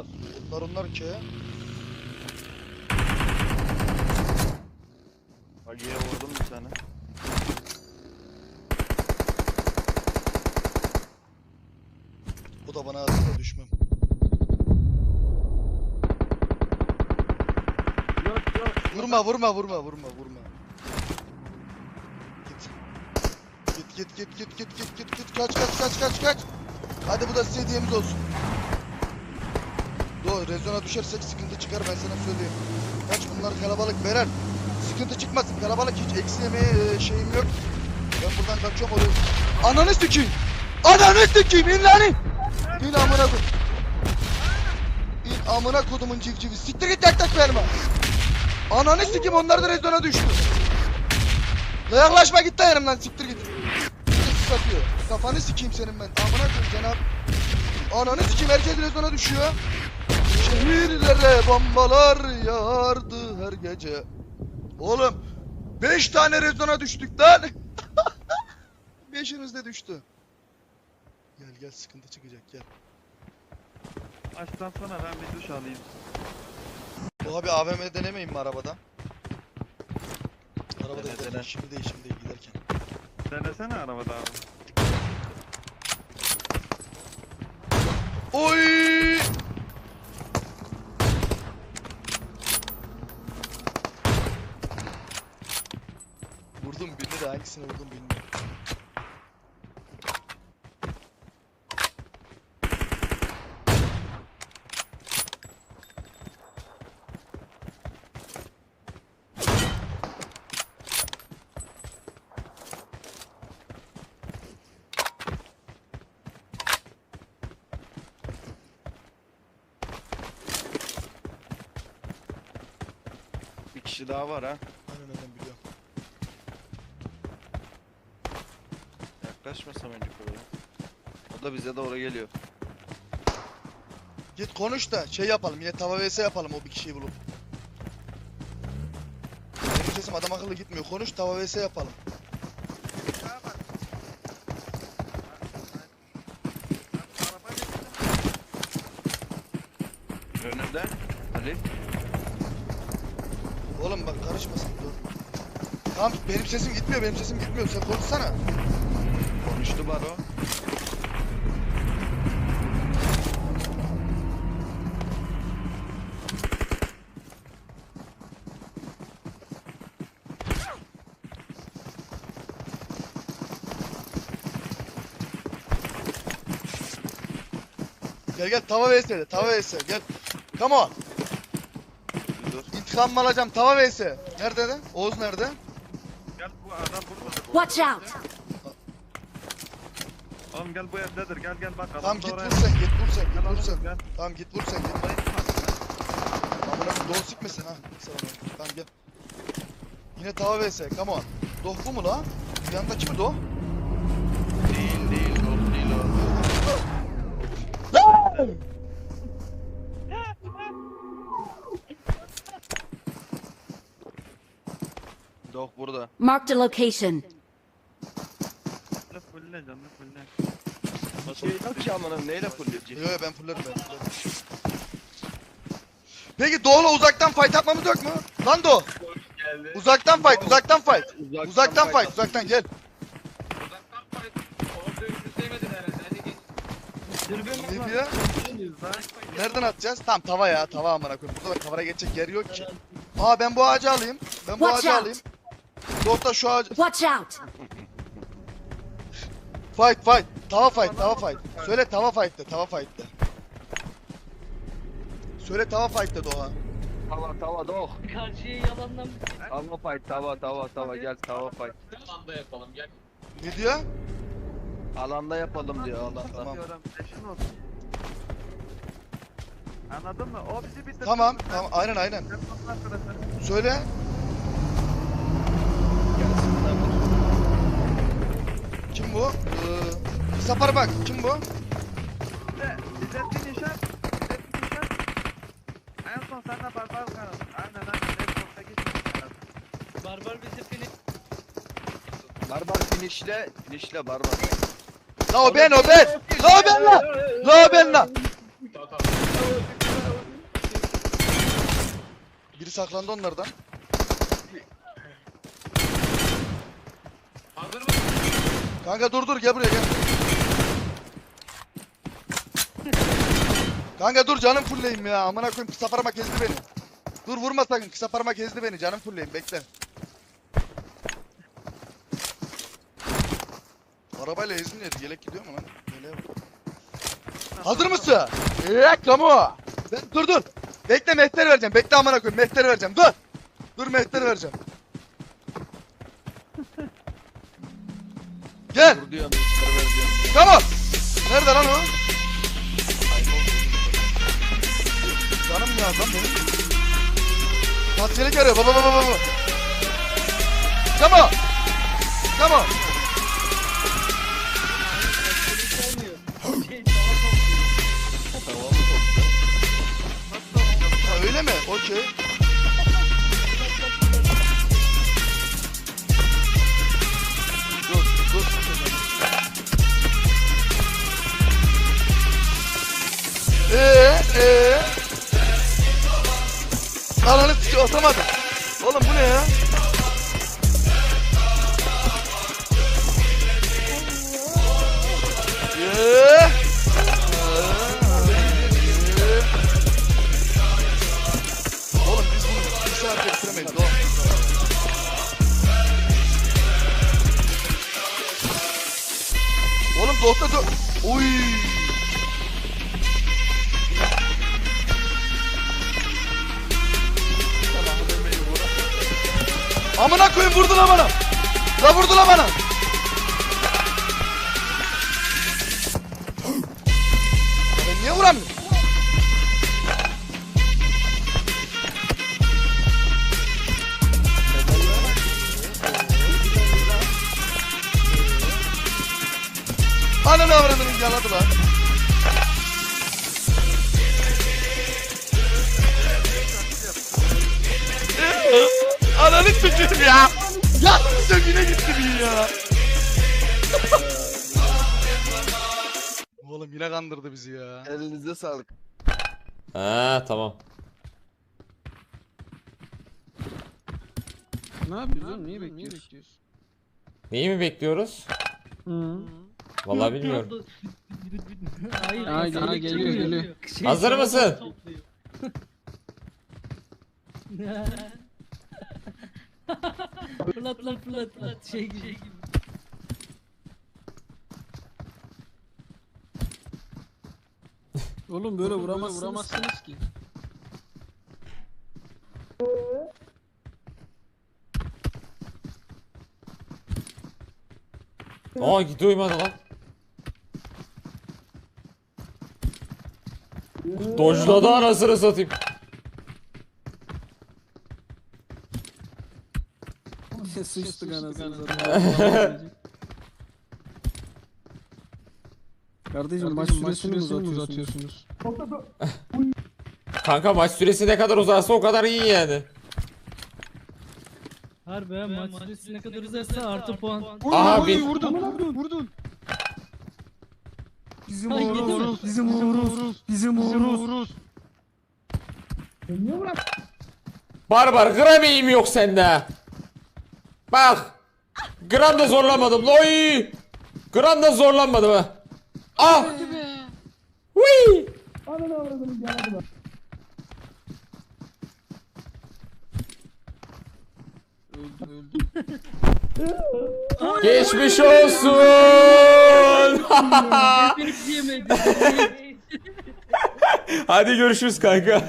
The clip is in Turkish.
al. Onlar onlar ki. Bagiye vurdum bir tane. Bu da bana aslında düşmem. Yok yok. Vurma vurma vurma vurma vurma. Git. Git git git git git git git kaç kaç kaç kaç kaç. Hadi bu da size hediyemiz olsun. Doğru rezona düşersek sıkıntı çıkar ben sana söyleyeyim. Kaç bunlar kalabalık veren. Sıkıntı çıkmasın kalabalık hiç eksi yemeye şeyim yok. Ben buradan kaçıyorum oraya. Ananı sikeyim. Ananı sikeyim in lan in. İn amına koy. İn amına kodumun civcivi. Siktir git yak tak verme. Ananı sikeyim onlar da rezona düştü. La yaklaşma git de yanımdan siktir git. Siktir satıyor. Kafanı sikeyim senin ben. Amına koyayım cenab. Ananı sikeyim herkes rezona düşüyor. Şehirlere bombalar yağardı her gece. Oğlum 5 tane rezona düştük lan. Beşiniz de düştü. Gel gel sıkıntı çıkacak gel. Açtan sonra ben bir duş alayım. Bu abi AVM denemeyin mi arabada? Arabada Dene, giderken, dene. şimdi değil şimdi değil giderken. Denesene arabada abi. Oy! Vurdum birini de hangisine vurdum bilmiyorum. Bir kişi daha var ha. Aynen aynen biliyorum. Yaklaşmasam önce oraya. O da bize doğru geliyor. Git konuş da şey yapalım yine tava vs yapalım o bir kişiyi bulup. Benim sesim adam akıllı gitmiyor. Konuş tava vs yapalım. Önünde. Ali. Oğlum bak karışmasın dur. Tamam benim sesim gitmiyor benim sesim gitmiyor sen konuşsana. Konuştu Baro. Gel gel tava vs de tava vs gel. Come on. Dur. İntikam alacağım tava vs. Nerede de? Oğuz nerede? Gel bu adam burada. Watch out! Oğlum gel bu evdedir. Gel gel bak. adam Tamam da git oraya- vur sen git vur sen Gel git vur oğlum, sen. Gel. Tamam git vur sen git. Amına koyayım doğru sikmesin ha. Sen onu. Tamam gel. Yine tava vs come on. Doh bu mu la? Yandaki mi doh? Değil değil. Yok değil o. Dok burada. Marked a location. Fulle canlı fulle. Şey yok ki amına neyle fulleyecek? Yo yo ben fullerim ben fullerim. Peki Doğu'la uzaktan fight atmamız yok mu? Lan Doğu. Uzaktan fight, uzaktan fight. Uzaktan fight, uzaktan gel. Ne diyor? Nereden atacağız? Tamam tava ya, tava amına koyayım. Burada da kavara geçecek yer yok ki. Aa ben bu ağacı alayım. Ben bu Watch ağacı out. alayım. Doğu da şu ağacı. Watch out! Fight fight. Tava fight, tava fight. Söyle tava fight de, tava fight de. Söyle tava fight de Doğa. Tava tava dok. Karşıya yalandan Tava fight tava tava tava gel tava fight. anda yapalım gel. Ne diyor? Alanda yapalım diyor alanda. Tamam. Anladın mı? O bizi bitirdi. Tamam, tamam. Aynen aynen. Söyle. Kim bu? Ee, sapar bak. Kim bu? İzzettin Yaşar. İzzettin Yaşar. En son barbar kanal. Aynen aynen. Xbox'a gitmiyorsun. Barbar bizi finish. Barbar finişle, finişle barbar. La o ben o ben. La o ben la. La o ben la. Biri saklandı onlardan. Kanka dur dur gel buraya gel. Kanka dur canım fullleyim ya. Amına koyayım kısa parmak ezdi beni. Dur vurma sakın kısa parmak ezdi beni. Canım fullleyim bekle. Arabayla ezmiyor. Yelek gidiyor mu lan? Yeleğe bak. Hazır mısın? Eee kamu. Ben, dur dur. Bekle mehter vereceğim. Bekle amına koyayım. Mehter vereceğim. Dur. Dur mehter vereceğim. Gel. Tamam. Nerede lan o? Canım ya lan benim. Tasyelik arıyor. Baba baba baba. Tamam. Tamam. Öyle mi? Okey. Ananı sikiyor atamadım. Oğlum bu ne ya? Oğlum biz bunu bir saat getiremeyiz oğlum. Oğlum dosta do... Uy. Amına koyayım vurdu lan bana. La vurdu bana. Sikeyim ya. Ya söküne gitti bir ya. Oğlum yine kandırdı bizi ya. Elinize sağlık. Ha tamam. Ne yapıyorsun oğlum? Niye bekliyorsun? Neyi mi bekliyoruz? Vallahi bilmiyorum. Hayır. Aa, geliyor, çekiyor. geliyor. Şey, Hazır mısın? topluyor. fırlat lan fırlat fırlat şey gibi. Oğlum böyle vuramazsınız, vuramazsınız ki. Aa gitti uyumadı lan. Dojladı anasını satayım. Sıçtık anasını satayım. Kardeşim maç süresini mi uzatıyorsunuz? Kanka maç süresi ne kadar uzarsa o kadar iyi yani. Harbi ha maç süresi ne kadar uzarsa artı puan. Aha bir vurdun, vurdun, vurdun. Bizim uğuruz, bizim uğuruz, bizim uğuruz. barbar gram eğim yok sende. Bak. Gram da zorlamadım. Oy. Gram da zorlanmadım ha. Ah. Öldü. Geçmiş olsun. Hadi görüşürüz kanka.